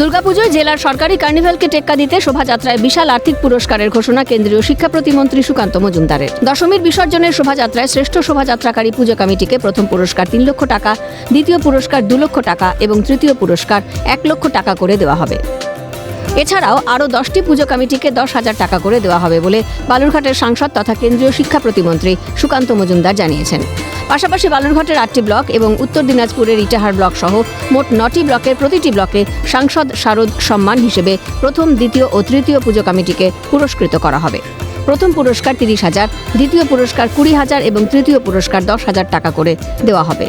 দুর্গাপুজোয় জেলার সরকারি কার্নিভালকে টেক্কা দিতে শোভাযাত্রায় বিশাল আর্থিক পুরস্কারের ঘোষণা কেন্দ্রীয় শিক্ষা প্রতিমন্ত্রী সুকান্ত মজুমদারের। দশমীর বিসর্জনের শোভাযাত্রায় শ্রেষ্ঠ শোভাযাত্রাকারী পুজো কমিটিকে প্রথম পুরস্কার তিন লক্ষ টাকা, দ্বিতীয় পুরস্কার দু লক্ষ টাকা এবং তৃতীয় পুরস্কার এক লক্ষ টাকা করে দেওয়া হবে। এছাড়াও আরও দশটি পুজো কমিটিকে দশ হাজার টাকা করে দেওয়া হবে বলে বালুরঘাটের সাংসদ তথা কেন্দ্রীয় শিক্ষা প্রতিমন্ত্রী সুকান্ত মজুমদার জানিয়েছেন। পাশাপাশি বালুরঘাটের আটটি ব্লক এবং উত্তর দিনাজপুরের ইটাহার ব্লক সহ মোট নটি ব্লকের প্রতিটি ব্লকে সাংসদ শারদ সম্মান হিসেবে প্রথম, দ্বিতীয় ও তৃতীয় পুজো কমিটিকে পুরস্কৃত করা হবে। প্রথম পুরস্কার তিরিশ হাজার, দ্বিতীয় পুরস্কার কুড়ি হাজার এবং তৃতীয় পুরস্কার দশ হাজার টাকা করে দেওয়া হবে।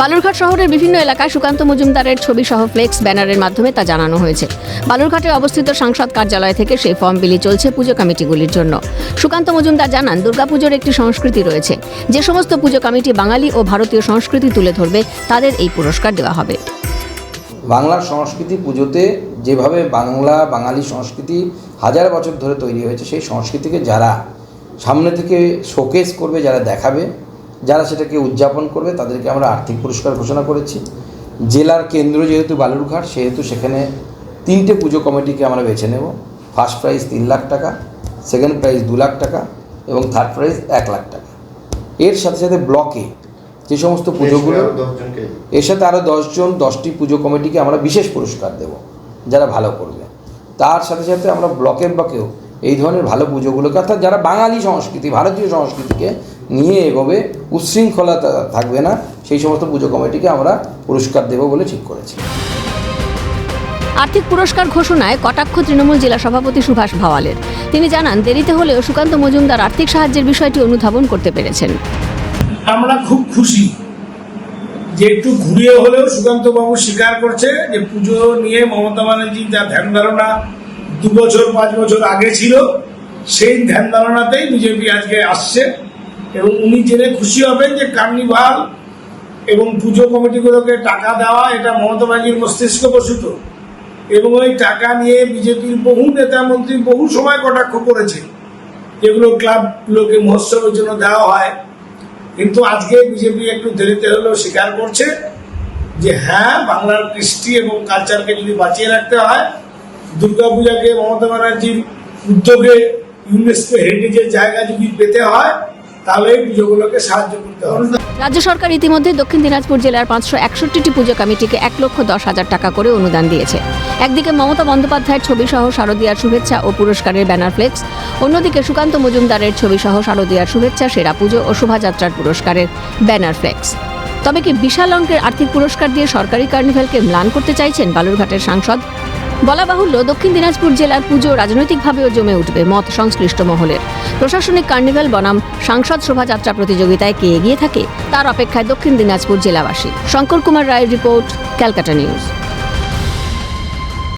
বালুরঘাট শহরের বিভিন্ন এলাকায় সুকান্ত মজুমদারের ছবি সহ ফ্লেক্স ব্যানারের মাধ্যমে তা জানানো হয়েছে। বালুরঘাটে অবস্থিত সাংসদ কার্যালয় থেকে সেই ফর্ম বিলি চলছে পুজো কমিটিগুলির জন্য। সুকান্ত মজুমদার জানান, দুর্গাপুজোর একটি সংস্কৃতি রয়েছে। যে সমস্ত পুজো কমিটি বাঙালি ও ভারতীয় সংস্কৃতি তুলে ধরবে, তাদের এই পুরস্কার দেওয়া হবে। বাংলার সংস্কৃতি পুজোতে যেভাবে বাংলা বাঙালি সংস্কৃতি হাজার বছর ধরে তৈরি হয়েছে, সেই সংস্কৃতিকে যারা সামনে থেকে শোকেস করবে, যারা দেখাবে যারা সেটাকে উদযাপন করবে তাদেরকে আমরা আর্থিক পুরস্কার ঘোষণা করেছি। জেলার কেন্দ্র যেহেতু বালুরঘাট সেহেতু সেখানে তিনটে পুজো কমিটিকে আমরা বেছে নেব। ফার্স্ট প্রাইজ তিন লাখ টাকা সেকেন্ড প্রাইজ দু লাখ টাকা এবং থার্ড প্রাইজ এক লাখ টাকা। এর সাথে সাথে ব্লকে যে সমস্ত পুজোগুলো এর সাথে আরও দশজন দশটি পুজো কমিটিকে আমরা বিশেষ পুরস্কার দেব যারা ভালো করবে। তার সাথে সাথে আমরা ব্লকের ব্লকেও এই ধরনের ভালো পুজোগুলোকে অর্থাৎ যারা বাঙালি সংস্কৃতি ভারতীয় সংস্কৃতিকে নিয়ে এগোবে উচ্ছৃঙ্খলা থাকবে না সেই সমস্ত পুজো কমিটিকে আমরা পুরস্কার দেব বলে ঠিক করেছি। আর্থিক পুরস্কার ঘোষণায় কটাক্ষ তৃণমূল জেলা সভাপতি সুভাষ ভাওয়ালের। তিনি জানান দেরিতে হলেও সুকান্ত মজুমদার আর্থিক সাহায্যের বিষয়টি অনুধাবন করতে পেরেছেন। আমরা খুব খুশি যে একটু ঘুরিয়ে হলেও সুকান্ত বাবু স্বীকার করছে যে পুজো নিয়ে মমতা ব্যানার্জি যা ধ্যান ধারণা দু বছর, পাঁচ বছর আগে ছিল, সেই ধ্যান ধারণাতেই বিজেপি আজকে আসছে এবং উনি জেনে খুশি হবেন যে কার্নিভাল এবং পুজো কমিটিগুলোকে টাকা দেওয়া এটা মমতা ব্যানার্জির মস্তিষ্ক প্রসূত। এবং ওই টাকা নিয়ে বিজেপির বহু নেতা মন্ত্রী বহু সময় কটাক্ষ করেছে যেগুলো ক্লাবগুলোকে মহোৎসবের জন্য দেওয়া হয়। কিন্তু আজকে বিজেপি একটু দেরিতে হলেও স্বীকার করছে যে হ্যাঁ বাংলার কৃষ্টি এবং কালচারকে যদি বাঁচিয়ে রাখতে হয় দুর্গাপূজাকে মমতা ব্যানার্জির উদ্যোগে ইউনেস্কো হেরিটেজের জায়গা যদি পেতে হয় রাজ্য সরকার ইতিমধ্যে দক্ষিণ দিনাজপুর জেলার পাঁচশো একষট্টিটি পুজো কমিটিকে এক লক্ষ দশ হাজার টাকা করে অনুদান দিয়েছে। একদিকে মমতা বন্দ্যোপাধ্যায়ের ছবি সহ শারদীয়ার শুভেচ্ছা ও পুরস্কারের ব্যানার ফ্লেক্স, অন্যদিকে সুকান্ত মজুমদারের ছবি সহ শারদীয়ার শুভেচ্ছা, সেরা পুজো ও শোভাযাত্রার পুরস্কারের ব্যানার ফ্লেক্স। তবে কি বিশাল অঙ্কের আর্থিক পুরস্কার দিয়ে সরকারি কার্নিভ্যালকে ম্লান করতে চাইছেন বালুরঘাটের সাংসদ বলা বাহুল্য দক্ষিণ দিনাজপুর জেলার পুজো রাজনৈতিকভাবেও জমে উঠবে মত সংশ্লিষ্ট মহলের। প্রশাসনিক কার্নিভ্যাল বনাম সাংসদ শোভাযাত্রা প্রতিযোগিতায় কে এগিয়ে থাকে তার অপেক্ষায় দক্ষিণ দিনাজপুর জেলাবাসী। শঙ্কর কুমার রায়ের রিপোর্ট, ক্যালকাটা নিউজ।